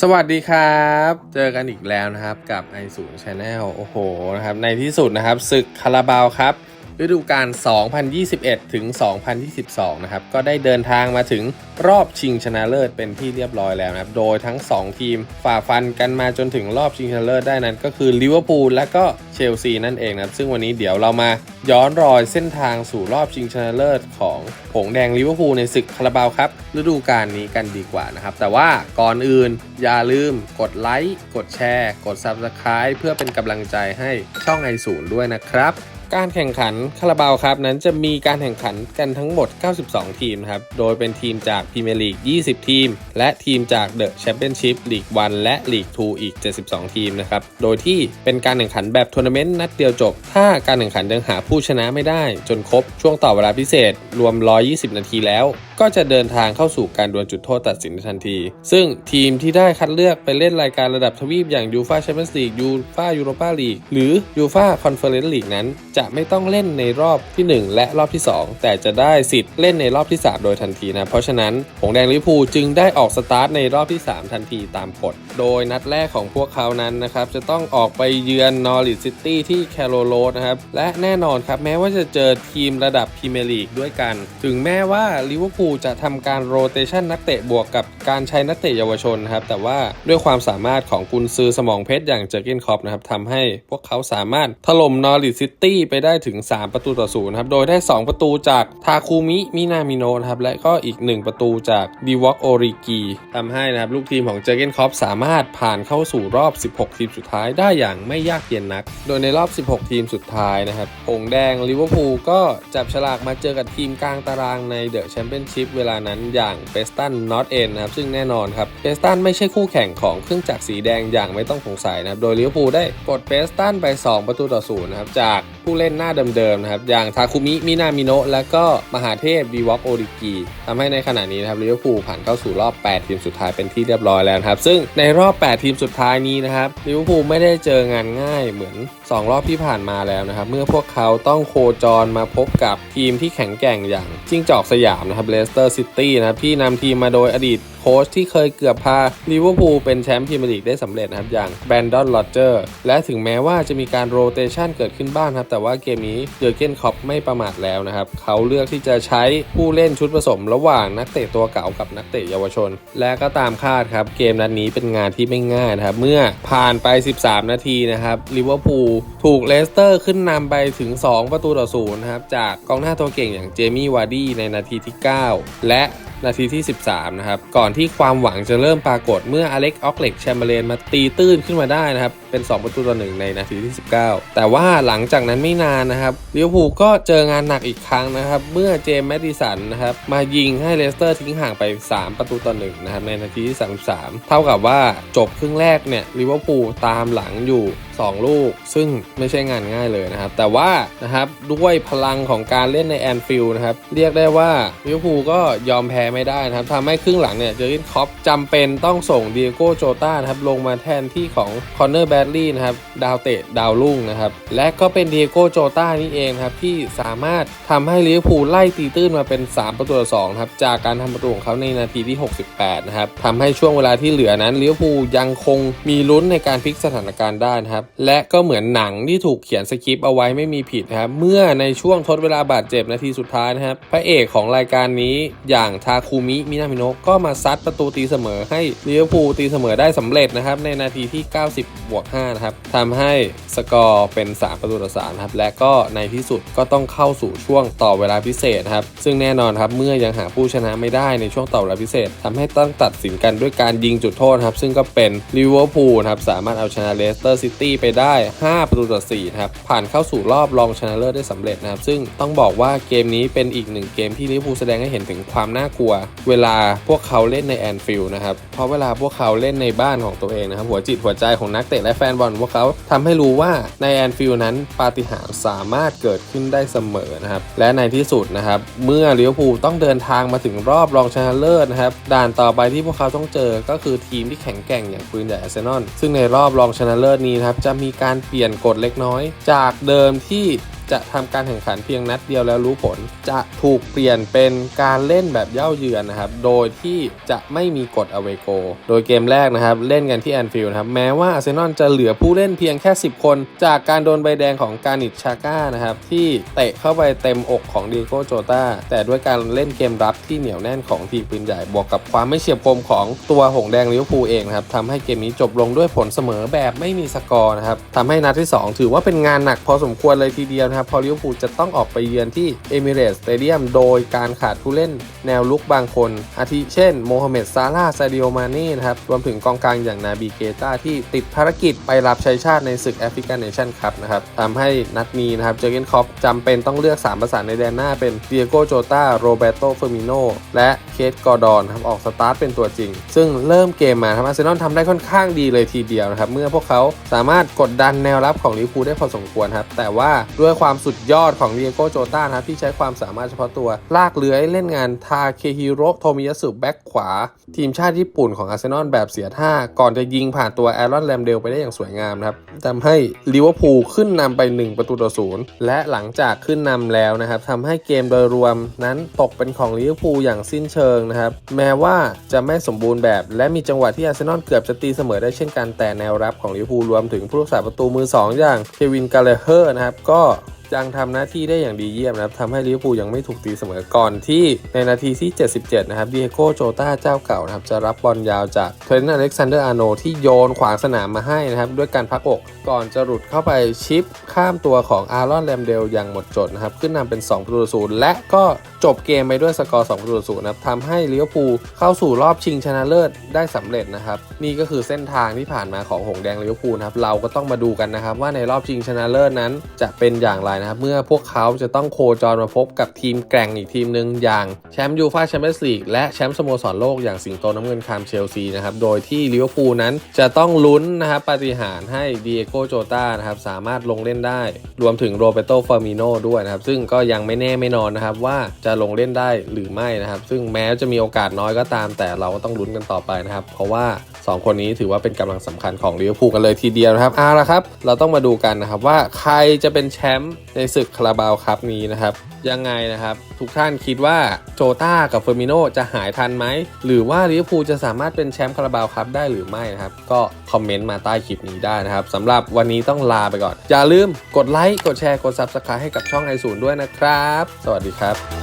สวัสดีครับ เจอกันอีกแล้วนะครับกับไอศูนย์ชาแนลโอ้โหนะครับในที่สุดนะครับศึกคาราบาวครับ ฤดูกาล 2021 ถึง 2022 นะครับ ก็ได้เดินทางมาถึงรอบชิงชนะเลิศเป็นที่เรียบร้อยแล้วนะครับ โดยทั้ง 2 ทีมฝ่าฟันกันมาจนถึงรอบชิงชนะเลิศได้นั้น ก็คือลิเวอร์พูลและก็เชลซีนั่นเองนะครับ ซึ่งวันนี้เดี๋ยวเรามาย้อนรอยเส้นทางสู่รอบชิงชนะเลิศของผงแดงลิเวอร์พูลในศึกคาราบาวครับฤดูกาลนี้กันดีกว่านะครับ แต่ว่าก่อนอื่นอย่าลืมกดไลค์กดแชร์ กด Subscribe เพื่อเป็นกำลังใจให้ช่องไอศูนย์ด้วยนะครับ การแข่งขันคาราบาวครับนั้นจะมีการแข่งขันกันทั้งหมด 92 ทีมครับ โดยเป็นทีมจากพรีเมียร์ลีก 20 ทีม และทีมจากเดอะแชมเปี้ยนชิพลีก 1 และลีก 2 อีก 72 ทีมนะครับ โดยที่เป็นการแข่งขันแบบทัวร์นาเมนต์นัดเดียวจบ ถ้าการแข่งขันยังหาผู้ชนะไม่ได้ จนครบช่วงต่อเวลาพิเศษ รวม 120 นาทีแล้ว ก็จะเดินทางเข้าสู่การดวลจุดโทษตัดสินทันที ซึ่งทีมที่ได้คัดเลือกไปเล่นรายการระดับทวีปอย่างยูฟาแชมเปี้ยนส์ลีกยูฟายูโรปาลีกหรือยูฟาคอนเฟอเรนซ์ลีกนั้นจะไม่ต้องเล่นในรอบที่ 1 และรอบที่ 2 แต่จะได้สิทธิ์เล่นในรอบที่ 3 โดยทันทีนะ เพราะฉะนั้นผงแดงลิเวอร์พูลจึงได้ออกสตาร์ทในรอบที่ 3 ทันทีตามกฎโดยนัดแรกของพวกเขานั้นนะครับ จะต้องออกไปเยือนนอริ t ซิตี้ที่แคโรโรดนะครับ และแน่นอนครับ แม้ว่าจะเจอทีมระดับพรีเมียร์ลีกด้วยกัน ถึงแม้ว่าลิเวอร์พูลจะทำการโรเตชันนักเตะบวกกับการใช้นักเตะเยาวชนนะครับแต่ว่าด้วยความสามารถของกุนซือสมองเพชรอย่างเจอร์เกนคอปนะครับทำให้พวกเขาสามารถถล่มนอริ t ซิตี้ไปได้ถึง 3 ประตูต่อศูนย์ครับ โดยได้ 2 ประตูจากทาคุมิมินามิโนะนะครับ และก็อีก 1 ประตูจากดีวอกโอริกีทำให้นะครับ ลูกทีมของเจอเกนคอปสามารถผ่านเข้าสู่รอบ 16 ทีมสุดท้ายได้อย่างไม่ยากเย็นนัก โดยในรอบ 16 ทีมสุดท้ายนะครับผงแดงลิเวอร์พูลก็จับฉลากมาเจอกับทีมกลางตารางในเดอะแชมเปี้ยนชิพเวลานั้นอย่างเปสตันนอตเอ็นนะครับ ซึ่งแน่นอนครับเปสตันไม่ใช่คู่แข่งของเครื่องจักรสีแดงอย่างไม่ต้องสงสัยนะครับ โดยลิเวอร์พูลได้กดเปสตันไป 2 ประตูต่อศูนย์นะครับ จากผู้เล่นหน้าเดิมๆนะครับ อย่างทาคุมิ มินามิโนะและก็มหาเทพดีวอกโอริกีทำให้ในขณะนี้นะครับลิเวอร์พูลผ่านเข้าสู่รอบ 8 ทีมสุดท้ายเป็นที่เรียบร้อยแล้วครับ ซึ่งในรอบ 8 ทีมสุดท้ายนี้นะครับลิเวอร์พูลไม่ได้เจองานง่ายเหมือน 2 รอบที่ผ่านมาแล้วนะครับ เมื่อพวกเขาต้องโคจรมาพบกับทีมที่แข็งแกร่งอย่างจิ้งจอกสยามนะครับเลสเตอร์ซิตี้นะครับที่นำทีมมาโดยอดีตโค้ชที่เคยเกือบพาลิเวอร์พูลเป็นแชมป์พรีเมียร์ลีกได้สำเร็จนะครับอย่างแบรนดอนโรเจอร์และถึงแม้ว่าจะมีการโรเตชันเกิดขึ้นบ้างครับแต่ว่าเกมนี้เจอร์เกนคอปไม่ประมาทแล้วนะครับ เขาเลือกที่จะใช้ผู้เล่นชุดผสมระหว่างนักเตะตัวเก่ากับนักเตะเยาวชน และก็ตามคาดครับ เกมนัดนี้เป็นงานที่ไม่ง่ายนะครับ เมื่อผ่านไป 13 นาทีนะครับลิเวอร์พูลถูกเลสเตอร์ขึ้นนำไปถึง 2 ประตูต่อศูนย์นะครับจากกองหน้าตัวเก่งอย่างเจมี่วาร์ดี้ในนาทีที่ 9 และ นาทีที่ 13 นะครับ ก่อนที่ความหวังจะเริ่มปรากฏเมื่ออเล็กออกเล็กแชมเบอร์เลนมาตีตื้นขึ้นมาได้นะครับ เป็น 2 ประตูต่อหนึ่งในนาทีที่ 19 แต่ว่าหลังจากนั้นไม่นานนะครับลิเวพูก็เจองานหนักอีกครั้งนะครับ เมื่อเจมส์แมดดิสันนะครับมายิงให้เลสเตอร์ทิ้งห่างไป 3 ประตูต่อหนึ่งนะครับในนาทีที่ 33 เท่ากับว่าจบครึ่งแรกเนี่ยลิเวอร์พูลตามหลังอยู่2 ลูก ซึ่งไม่ใช่งานง่ายเลยนะครับ แต่ว่านะครับด้วยพลังของการเล่นในแอนฟิลด์นะครับ เรียกได้ว่าลิเวอร์พูลก็ยอมแพ้ไม่ได้นะครับทำให้ครึ่งหลังเนี่ยเจอร์กินคอปจำเป็นต้องส่งเดียโก้โจต้านะครับลงมาแทนที่ของคอนเนอร์แบดลีย์นะครับดาวเตะดาวรุ่งนะครับและก็เป็นเดียโก้โจต้านี่เองครับที่สามารถทำให้ลิเวอร์พูลไล่ตีตื้นมาเป็น 3 ประตูต่อ2ครับจากการทำประตูของเขาในนาทีที่ 68 นะครับทำให้ช่วงเวลาที่เหลือนั้นลิเวอร์พูลยังคงมีลุ้นในการพลิกสถานการณ์ได้นะครับและก็เหมือนหนังที่ถูกเขียนสคริปต์เอาไว้ไม่มีผิดครับ เมื่อในช่วงทดเวลาบาดเจ็บนาทีสุดท้ายนะครับ พระเอกของรายการนี้อย่างทาคุมิมินามิโนะก็มาซัดประตูตีเสมอให้ลิเวอร์พูลตีเสมอได้สำเร็จนะครับ ในนาทีที่ 90บวก5นะครับทำให้สกอร์เป็น 3 ประตูต่อ3นะครับ และก็ในที่สุดก็ต้องเข้าสู่ช่วงต่อเวลาพิเศษครับ ซึ่งแน่นอนครับ เมื่อยังหาผู้ชนะไม่ได้ในช่วงต่อเวลาพิเศษทำให้ต้องตัดสินกันด้วยการยิงจุดโทษครับ ซึ่งก็เป็นลิเวอร์พูลครับ สามารถเอาชนะเลสเตอร์ซิตี้ไปได้ 5 ประตูต่อ4นะครับผ่านเข้าสู่รอบรองชนะเลิศได้สำเร็จนะครับซึ่งต้องบอกว่าเกมนี้เป็นอีกหนึ่งเกมที่ลิเวอร์พูลแสดงให้เห็นถึงความน่ากลัว เวลาพวกเขาเล่นในแอนฟิลด์นะครับเพราะเวลาพวกเขาเล่นในบ้านของตัวเองนะครับหัวจิตหัวใจของนักเตะและแฟนบอลพวกเขาทำให้รู้ว่าในแอนฟิลด์นั้นปาฏิหาริย์สามารถเกิดขึ้นได้เสมอนะครับและในที่สุดนะครับเมื่อลิเวอร์พูลต้องเดินทางมาถึงรอบรองชนะเลิศนะครับด่านต่อไปที่พวกเขาต้องเจอก็คือทีมที่แข็งแกร่งอย่างปืนใหญ่อาร์เซนอลซึ่งในรอบรองชนะเลิศนี้นะครับจะมีการเปลี่ยนกฎเล็กน้อย จากเดิมที่ จะทำการแข่งขันเพียงนัดเดียวแล้วรู้ผล จะถูกเปลี่ยนเป็นการเล่นแบบเย่าเยือนนะครับ โดยที่จะไม่มีกฎอเวโก โดยเกมแรกนะครับ เล่นกันที่แอนฟิลด์นะครับ แม้ว่าอาร์เซนอลจะเหลือผู้เล่นเพียงแค่ 10 คน จากการโดนใบแดงของการิตชาก้านะครับ ที่เตะเข้าไปเต็มอกของดีโก้โจตาแต่ด้วยการเล่นเกมรับที่เหนียวแน่นของทีมปืนใหญ่บวกกับความไม่เฉียบคมของตัวหงแดงลิเวอร์พูลเองนะครับทำให้เกมนี้จบลงด้วยผลเสมอแบบไม่มีสกอร์นะครับทำให้นัดที่ 2 ถือว่าเป็นงานหนักพอสมควรเลยทีเดียวนะครับเพอลิเวอร์พูลจะต้องออกไปเยือนที่เอมิเรตสเตเดียมโดยการขาดผู้เล่นแนวลุกบางคน อาทิเช่นโมฮัมเหม็ดซาลาซาดิโอมาเน่นะครับรวมถึงกองกลางอย่างนาบีเกตาที่ติดภารกิจไปรับใช้ชาติในศึกแอฟริกันเนชั่นคัพนะครับทำให้นัดนี้นะครับเจอร์เกนคอปจำเป็นต้องเลือก 3 ประสานในแดนหน้าเป็นเดียโกโจตาโรเบโตเฟอร์มิโนและเคทกอร์ดอนครับออกสตาร์ทเป็นตัวจริง ซึ่งเริ่มเกมมาครับอาร์เซนอลทำได้ค่อนข้างดีเลยทีเดียวนะครับเมื่อพวกเขาสามารถกดดันแนวรับของลิเวอร์พูลได้พอสมควรครับแต่ว่าด้วยความความสุดยอดของเดียโกโจต้านะที่ใช้ความสามารถเฉพาะตัว ลากเลื้อยเล่นงานทาเคฮิโรโทมิยาสุแบ็กขวา ทีมชาติญี่ปุ่นของอาร์เซนอลแบบเสียท่า ก่อนจะยิงผ่านตัวแอรอนแรมเดลไปได้อย่างสวยงามนะครับทำให้ลิเวอร์พูลขึ้นนำไป 1 ประตูต่อศูนย์และหลังจากขึ้นนำแล้วนะครับทำให้เกมโดยรวมนั้นตกเป็นของลิเวอร์พูลอย่างสิ้นเชิงนะครับแม้ว่าจะไม่สมบูรณ์แบบ และมีจังหวะที่อาร์เซนอลเกือบจะตีเสมอได้เช่นกันแต่แนวรับของลิเวอร์พูลรวมถึงผู้รักษาประตูมือ 2 อย่างเควินกาเลเฮอร์นะครับก็ ยังทำหน้าที่ได้อย่างดีเยี่ยมนะครับทำให้ลิเวอร์พูลยังไม่ถูกตีเสมอก่อนที่ในนาทีที่ 77 นะครับเดียโกโจตาเจ้าเก่านะครับจะรับบอลยาวจากเทรนต์อเล็กซานเดอร์อาร์โนที่โยนขวางสนามมาให้นะครับด้วยการพักอกก่อนจะหลุดเข้าไปชิปข้ามตัวของอารอนแรมเดลอย่างหมดจดนะครับขึ้นนำเป็น2ประตูศูนย์และก็จบเกมไปด้วยสกอร์2ประตูศูนย์นะครับทำให้ลิเวอร์พูลเข้าสู่รอบชิงชนะเลิศได้สำเร็จนะครับนี่ก็คือเส้นทางที่ผ่านมาของหงแดงลิเวอร์พูลนะครับเราก็ต้องมาดูกันนะครับว่าในรอบชิงชนะเลิศนั้นจะเป็นอย่างไรนะครับ เมื่อพวกเขาจะต้องโคจรมาพบกับทีมแกร่งอีกทีมหนึ่งอย่างแชมป์ยูฟ่าแชมเปี้ยนส์ลีกและแชมป์สโมสรโลกอย่างสิงโตน้ำเงินคามเชลซีนะครับ โดยที่ลิเวอร์พูลนั้นจะต้องลุ้นนะครับปาฏิหาริย์ให้ดีเอโกโจตานะครับสามารถลงเล่นได้ รวมถึงโรเบโตฟอร์มิโนด้วยนะครับ ซึ่งก็ยังไม่แน่ไม่นอนนะครับว่าจะลงเล่นได้หรือไม่นะครับ ซึ่งแม้จะมีโอกาสน้อยก็ตาม แต่เราก็ต้องลุ้นกันต่อไปนะครับ เพราะว่า 2 คนนี้ถือว่าเป็นกำลังสำคัญของลิเวอร์พูลกันเลยทีเดียวนะครับเอาละครับ เราต้องมาดูกันนะครับว่าใครจะเป็นแชมป์ในศึกคาราบาวครับนี้นะครับยังไงนะครับ ทุกท่านคิดว่าโจต้ากับเฟอร์มิโนจะหายทันไหม หรือว่าลิเวอร์พูลจะสามารถเป็นแชมป์คาราบาวครับได้หรือไม่นะครับ ก็คอมเมนต์มาใต้คลิปนี้ได้นะครับสำหรับวันนี้ต้องลาไปก่อน อย่าลืมกดไลค์ กดแชร์ กดซับสไครต์ให้กับช่องไอศูนย์ด้วยนะครับ สวัสดีครับ